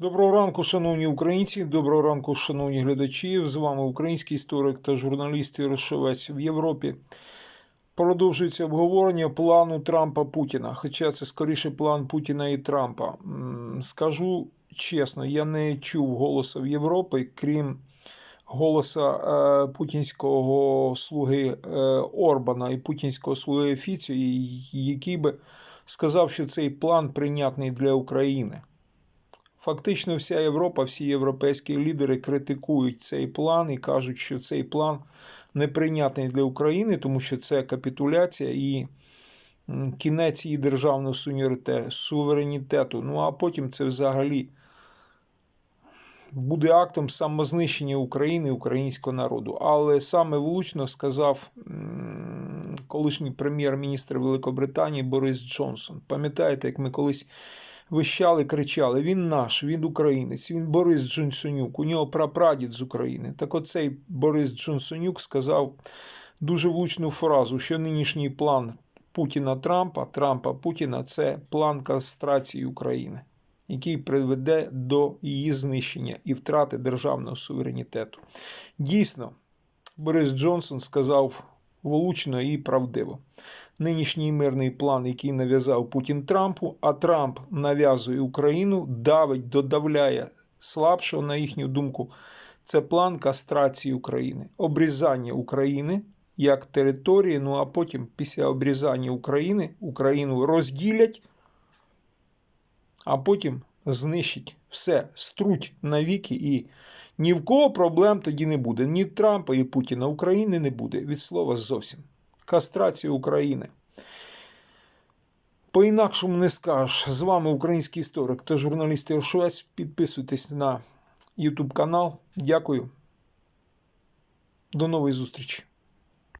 Доброго ранку, шановні українці. Доброго ранку, шановні глядачі. З вами український історик та журналіст Ярошовець в Європі. Продовжується обговорення плану Трампа Путіна. Хоча це скоріше план Путіна і Трампа. Скажу чесно, я не чув голоса в Європі, крім голоса е, путінського слуги е, Орбана і путінського слуги Фіцю, який би сказав, що цей план прийнятний для України. Фактично, вся Європа, всі європейські лідери критикують цей план і кажуть, що цей план неприйнятний для України, тому що це капітуляція і кінець її державного суверенітету-. Ну а потім це взагалі буде актом самознищення України українського народу. Але саме влучно сказав колишній прем'єр-міністр Великобританії Борис Джонсон. Пам'ятаєте, як ми колись вищали, кричали: він наш, він українець, він Борис Джонсонюк, у нього прапрадід з України. Так оцей Борис Джонсонюк сказав дуже влучну фразу, що нинішній план Путіна Трампа, Трампа Путіна це план кастрації України, який приведе до її знищення і втрати державного суверенітету. Дійсно, Борис Джонсон сказав влучно і правдиво. Нинішній мирний план, який нав'язав Путін Трампу, а Трамп нав'язує Україну, давить, додавляє слабшого, на їхню думку. Це план кастрації України, обрізання України як території. Ну а потім, після обрізання України, Україну розділять, а потім знищить все, струть навіки і ні в кого проблем тоді не буде. Ні Трампа і Путіна України не буде. Від слова зовсім. Кастрація України. По-інакшому не скажеш. З вами український історик та журналіст Іршовець. Підписуйтесь на YouTube канал. Дякую. До нової зустрічі.